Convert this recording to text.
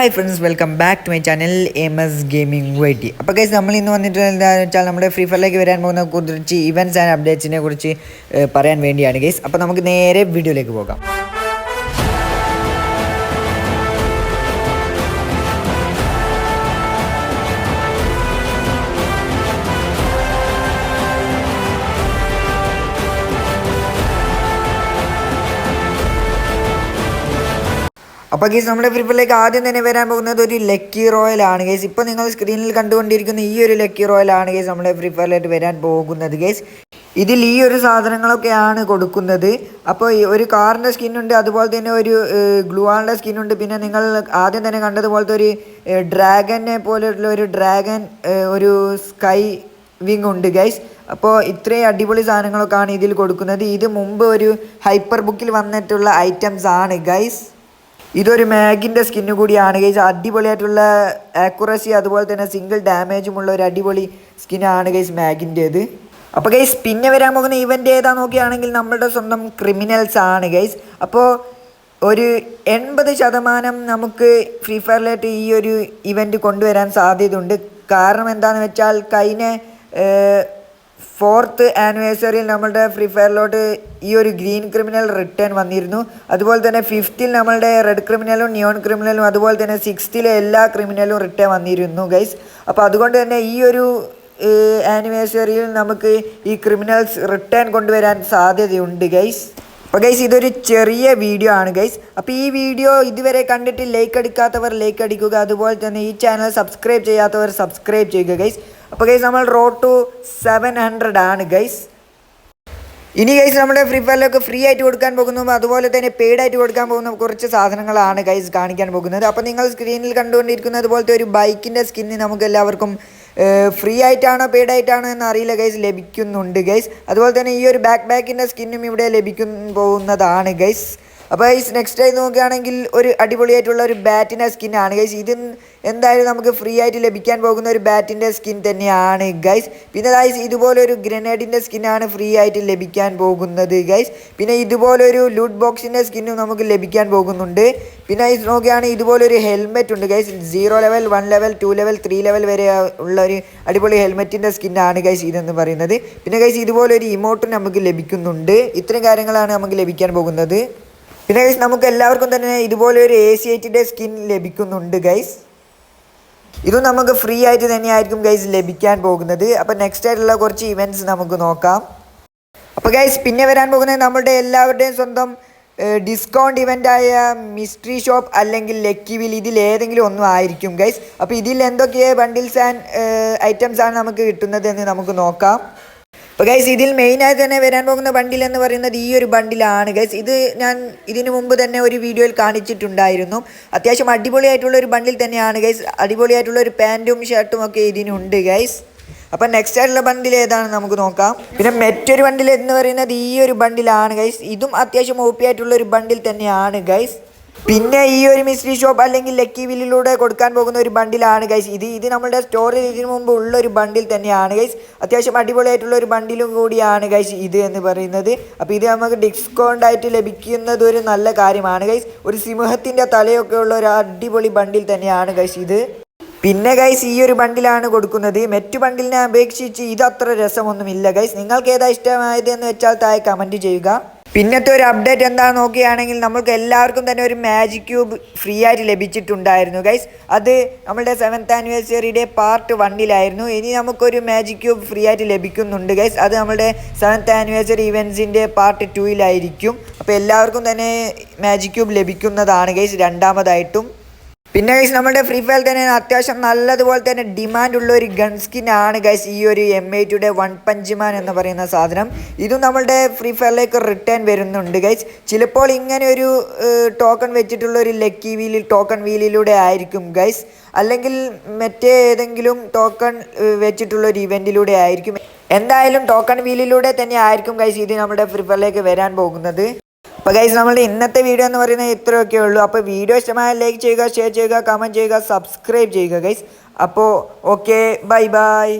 Hi friends welcome back to my channel M S gaming YT അപ്പോൾ guys നമ്മൾ ഇന്ന് വന്നിട്ട് എന്താണെന്ന് വെച്ചാൽ നമ്മുടെ ഫ്രീ ഫയറിലേക്ക് വരാൻ പോകുന്ന കുറിച്ച് ഇവന്റ്സ് ആൻഡ് അപ്ഡേറ്റ്സിനെ കുറിച്ച് പറയാൻ വേണ്ടിയാണ് ഗൈസ് അപ്പോൾ നമുക്ക് നേരെ വീഡിയോയിലേക്ക് പോകാം. അപ്പോൾ ഗേസ് നമ്മുടെ ഫ്രീ ആദ്യം തന്നെ വരാൻ പോകുന്നത് ഒരു ലക്കി റോയൽ ആണ്. ഗേസ് ഇപ്പോൾ നിങ്ങൾ സ്ക്രീനിൽ കണ്ടുകൊണ്ടിരിക്കുന്ന ഈ ഒരു ലക്കി റോയൽ ആണ് ഗേസ് നമ്മുടെ ഫ്രീ വരാൻ പോകുന്നത്. ഗേസ് ഇതിൽ ഈ ഒരു സാധനങ്ങളൊക്കെയാണ് കൊടുക്കുന്നത്. അപ്പോൾ ഒരു കാറിന്റെ സ്കിന്നുണ്ട് അതുപോലെ തന്നെ ഒരു ഗ്ലൂവാളിന്റെ സ്കിന്നുണ്ട് പിന്നെ നിങ്ങൾ ആദ്യം തന്നെ കണ്ടതുപോലത്തെ ഒരു ഡ്രാഗനെ പോലെയുള്ള ഒരു ഡ്രാഗൻ ഒരു സ്കൈ വിങ് ഉണ്ട് ഗൈസ് അപ്പോൾ ഇത്രയും അടിപൊളി സാധനങ്ങളൊക്കെയാണ് ഇതിൽ കൊടുക്കുന്നത്. ഇത് മുമ്പ് ഒരു ഹൈപ്പർ ബുക്കിൽ വന്നിട്ടുള്ള ഐറ്റംസ് ആണ് ഗൈസ് ഇതൊരു മാഗിന്റെ സ്കിന്നു കൂടിയാണ്. ഗൈസ് അടിപൊളിയായിട്ടുള്ള ആക്യുറസി അതുപോലെ തന്നെ സിംഗിൾ ഡാമേജുമുള്ള ഒരു അടിപൊളി സ്കിന്നാണ് ഗൈസ് മാഗിന്റേത് അപ്പോൾ ഗൈസ് പിന്നെ വരാൻ പോകുന്ന ഇവന്റ് ഏതാ നോക്കുകയാണെങ്കിൽ നമ്മളുടെ സ്വന്തം ക്രിമിനൽസ് ആണ് ഗൈസ്. അപ്പോൾ ഒരു എൺപത് ശതമാനം നമുക്ക് ഫ്രീ ഫയറിലായിട്ട് ഈ ഒരു ഇവന്റ് കൊണ്ടുവരാൻ സാധ്യതയുണ്ട്. കാരണം എന്താണെന്ന് വെച്ചാൽ കഴിഞ്ഞ ഫോർത്ത് ആനിവേഴ്സറിയിൽ നമ്മളുടെ ഫ്രീ ഫയറിലോട്ട് ഈ ഒരു ഗ്രീൻ ക്രിമിനൽ റിട്ടേൺ വന്നിരുന്നു. അതുപോലെ തന്നെ ഫിഫ്ത്തിൽ നമ്മളുടെ റെഡ് ക്രിമിനലും നിയോൺ ക്രിമിനലും അതുപോലെ തന്നെ സിക്സ്ത്തിലെ എല്ലാ ക്രിമിനലും റിട്ടേൺ വന്നിരുന്നു ഗൈസ് അപ്പോൾ അതുകൊണ്ട് തന്നെ ഈ ഒരു ആനിവേഴ്സറിയിൽ നമുക്ക് ഈ ക്രിമിനൽസ് റിട്ടേൺ കൊണ്ടുവരാൻ സാധ്യതയുണ്ട് ഗൈസ് അപ്പോൾ ഗൈസ് ഇതൊരു ചെറിയ വീഡിയോ ആണ് ഗൈസ് അപ്പോൾ ഈ വീഡിയോ ഇതുവരെ കണ്ടിട്ട് ലൈക്ക് അടിക്കാത്തവർ ലൈക്ക് അടിക്കുക. അതുപോലെ തന്നെ ഈ ചാനൽ സബ്സ്ക്രൈബ് ചെയ്യാത്തവർ സബ്സ്ക്രൈബ് ചെയ്യുക ഗൈസ് അപ്പോൾ ഗൈസ് നമ്മൾ റോഡ് ടു സെവൻ ഹൺഡ്രഡ് ആണ് ഗൈസ് ഇനി ഗൈസ് നമ്മുടെ ഫ്രീ ഫയറിലൊക്കെ ഫ്രീ ആയിട്ട് കൊടുക്കാൻ പോകുന്നു. അതുപോലെ തന്നെ പെയ്ഡ് ആയിട്ട് കൊടുക്കാൻ പോകുന്ന കുറച്ച് സാധനങ്ങളാണ് ഗൈസ് കാണിക്കാൻ പോകുന്നത്. അപ്പോൾ നിങ്ങൾ സ്ക്രീനിൽ കണ്ടുകൊണ്ടിരിക്കുന്നത് പോലത്തെ ഒരു ബൈക്കിന്റെ സ്കിന്ന് നമുക്ക് എല്ലാവർക്കും ഫ്രീ ആയിട്ടാണോ പെയ്ഡ് ആയിട്ടാണോ എന്ന് അറിയില്ല ഗൈസ് ലഭിക്കുന്നുണ്ട് ഗൈസ് അതുപോലെ തന്നെ ഈ ഒരു ബാക്ക് ബാക്കിന്റെ സ്കിന്നും ഇവിടെ ലഭിക്കും പോകുന്നതാണ് ഗൈസ് അപ്പോൾ ഗൈസ് നെക്സ്റ്റ് ആയി നോക്കുകയാണെങ്കിൽ ഒരു അടിപൊളിയായിട്ടുള്ള ഒരു ബാറ്റിന്റെ സ്കിന്നാണ് ഗൈസ് ഇത് എന്തായാലും നമുക്ക് ഫ്രീ ആയിട്ട് ലഭിക്കാൻ പോകുന്ന ഒരു ബാറ്റിന്റെ സ്കിൻ തന്നെയാണ് ഗൈസ് പിന്നെ ഗൈസ് ഇതുപോലെ ഒരു ഗ്രനേഡിന്റെ സ്കിന്നാണ് ഫ്രീ ആയിട്ട് ലഭിക്കാൻ പോകുന്നത് ഗൈസ് പിന്നെ ഇതുപോലെ ഒരു ലൂട്ട് ബോക്സിന്റെ സ്കിന്നും നമുക്ക് ലഭിക്കാൻ പോകുന്നുണ്ട്. പിന്നെ ഗൈസ് നോക്കുകയാണെങ്കിൽ ഇതുപോലെ ഒരു ഹെൽമെറ്റ് ഉണ്ട് guys zero level one level two level three level വരെ ഉള്ള ഒരു അടിപൊളി ഹെൽമെറ്റിന്റെ സ്കിന്നാണ് ഗൈസ് ഇതെന്ന് പറയുന്നത്. പിന്നെ ഗൈസ് ഇതുപോലെ ഒരു ഇമോട്ടും നമുക്ക് ലഭിക്കുന്നുണ്ട്. ഇത്രയും കാര്യങ്ങളാണ് നമുക്ക് ലഭിക്കാൻ പോകുന്നത്. പിന്നെ ഗൈസ് നമുക്ക് എല്ലാവർക്കും തന്നെ ഇതുപോലെ ഒരു എ സി എയ്റ്റിന്റെ സ്കിൻ ലഭിക്കുന്നുണ്ട് ഗൈസ് ഇതും നമുക്ക് ഫ്രീ ആയിട്ട് തന്നെയായിരിക്കും ഗൈസ് ലഭിക്കാൻ പോകുന്നത്. അപ്പോൾ നെക്സ്റ്റ് ആയിട്ടുള്ള കുറച്ച് ഇവന്റ്സ് നമുക്ക് നോക്കാം. അപ്പോൾ ഗൈസ് പിന്നെ വരാൻ പോകുന്നത് നമ്മളുടെ എല്ലാവരുടെയും സ്വന്തം ഡിസ്കൗണ്ട് ഇവന്റായ മിസ്റ്ററി ഷോപ്പ് അല്ലെങ്കിൽ ലക്കി വിൽ ഇതിൽ ഏതെങ്കിലും ഒന്നും ആയിരിക്കും ഗൈസ് അപ്പോൾ ഇതിൽ എന്തൊക്കെ ബണ്ടിൽസ് ആൻഡ് ഐറ്റംസ് ആണ് നമുക്ക് കിട്ടുന്നത് എന്ന് നമുക്ക് നോക്കാം. അപ്പോൾ ഗൈസ് ഇതിൽ മെയിനായി തന്നെ വരാൻ പോകുന്ന ബണ്ടിൽ എന്ന് പറയുന്നത് ഈ ഒരു ബണ്ടിലാണ് ഗൈസ് ഇത് ഞാൻ ഇതിനു മുമ്പ് തന്നെ ഒരു വീഡിയോയിൽ കാണിച്ചിട്ടുണ്ടായിരുന്നു. അത്യാവശ്യം അടിപൊളിയായിട്ടുള്ള ഒരു ബണ്ടിൽ തന്നെയാണ് ഗൈസ് അടിപൊളിയായിട്ടുള്ള ഒരു പാന്റും ഷർട്ടും ഒക്കെ ഇതിനുണ്ട് ഗൈസ് അപ്പം നെക്സ്റ്റ് ആയിട്ടുള്ള ബണ്ടിൽ ഏതാണ് നമുക്ക് നോക്കാം. പിന്നെ മറ്റൊരു ബണ്ടിൽ എന്ന് പറയുന്നത് ഈ ഒരു ബണ്ടിലാണ് ഗൈസ് ഇതും അത്യാവശ്യം ഓപ്പി ആയിട്ടുള്ള ഒരു ബണ്ടിൽ തന്നെയാണ് ഗൈസ് പിന്നെ ഈ ഒരു മിസ്റ്ററി ഷോപ്പ് അല്ലെങ്കിൽ ലക്കി വില്ലിലൂടെ കൊടുക്കാൻ പോകുന്ന ഒരു ബണ്ടിലാണ് ഗൈസ് ഇത് ഇത് നമ്മുടെ സ്റ്റോറിൽ ഇതിനു മുമ്പ് ഉള്ള ഒരു ബണ്ടിൽ തന്നെയാണ് ഗൈസ് അത്യാവശ്യം അടിപൊളിയായിട്ടുള്ള ഒരു ബണ്ടിലും കൂടിയാണ് ഗൈസ് ഇത് എന്ന് പറയുന്നത്. അപ്പോൾ ഇത് നമുക്ക് ഡിസ്കൗണ്ട് ആയിട്ട് ലഭിക്കുന്നത് ഒരു നല്ല കാര്യമാണ് ഗൈസ് ഒരു സിംഹത്തിന്റെ തലയൊക്കെ ഉള്ള ഒരു അടിപൊളി ബണ്ടിൽ തന്നെയാണ് ഗൈസ് ഇത്. പിന്നെ ഗൈസ് ഈ ഒരു ബണ്ടിലാണ് കൊടുക്കുന്നത്. മറ്റു ബണ്ടിലിനെ അപേക്ഷിച്ച് ഇത് അത്ര രസമൊന്നുമില്ല ഗൈസ് നിങ്ങൾക്ക് ഏതാ ഇഷ്ടമായത് എന്ന് വെച്ചാൽ താഴെ കമന്റ് ചെയ്യുക. പിന്നത്തെ ഒരു അപ്ഡേറ്റ് എന്താണെന്ന് നോക്കുകയാണെങ്കിൽ നമ്മൾക്ക് എല്ലാവർക്കും തന്നെ ഒരു മാജിക് ക്യൂബ് ഫ്രീ ആയിട്ട് ലഭിച്ചിട്ടുണ്ടായിരുന്നു. ഗൈസ് അത് നമ്മളുടെ സെവൻത്ത് ആനിവേഴ്സറിയുടെ പാർട്ട് വണ്ണിലായിരുന്നു ഇനി നമുക്കൊരു മാജിക് ക്യൂബ് ഫ്രീ ആയിട്ട് ലഭിക്കുന്നുണ്ട് ഗൈസ് അത് നമ്മളുടെ സെവൻത്ത് ആനിവേഴ്സറി ഇവൻസിന്റെ പാർട്ട് ടൂയിലായിരിക്കും അപ്പോൾ എല്ലാവർക്കും തന്നെ മാജിക് ക്യൂബ് ലഭിക്കുന്നതാണ് ഗൈസ് രണ്ടാമതായിട്ടും. പിന്നെ ഗൈസ് നമ്മുടെ ഫ്രീ ഫയർ തന്നെ അത്യാവശ്യം നല്ലതുപോലെ തന്നെ ഡിമാൻഡ് ഉള്ള ഒരു ഗൺ സ്കിൻ ആണ് ഗൈസ് ഈ ഒരു എം ഐ ടുയുടെ വൺ പഞ്ച്മാൻ എന്ന് പറയുന്ന സാധനം. ഇതും നമ്മളുടെ ഫ്രീ ഫയറിലേക്ക് റിട്ടേൺ വരുന്നുണ്ട് ഗൈസ് ചിലപ്പോൾ ഇങ്ങനെ ഒരു ടോക്കൺ വെച്ചിട്ടുള്ള ഒരു ലക്കി വീലിൽ ടോക്കൺ വീലിലൂടെ ആയിരിക്കും ഗൈസ് അല്ലെങ്കിൽ മറ്റേ ഏതെങ്കിലും ടോക്കൺ വെച്ചിട്ടുള്ള ഒരു ഇവന്റിലൂടെ ആയിരിക്കും. എന്തായാലും ടോക്കൺ വീലിലൂടെ തന്നെ ആയിരിക്കും ഗൈസ് ഇത് നമ്മുടെ ഫ്രീ ഫയറിലേക്ക് വരാൻ പോകുന്നത്. അപ്പോൾ ഗൈസ് നമ്മളുടെ ഇന്നത്തെ വീഡിയോ എന്ന് പറയുന്നത് ഇത്രയൊക്കെ ഉള്ളൂ. അപ്പോൾ വീഡിയോ ഇഷ്ടമായ ലൈക്ക് ചെയ്യുക ഷെയർ ചെയ്യുക കമന്റ് ചെയ്യുക സബ്സ്ക്രൈബ് ചെയ്യുക ഗൈസ് അപ്പോൾ ഓക്കെ ബൈ ബൈ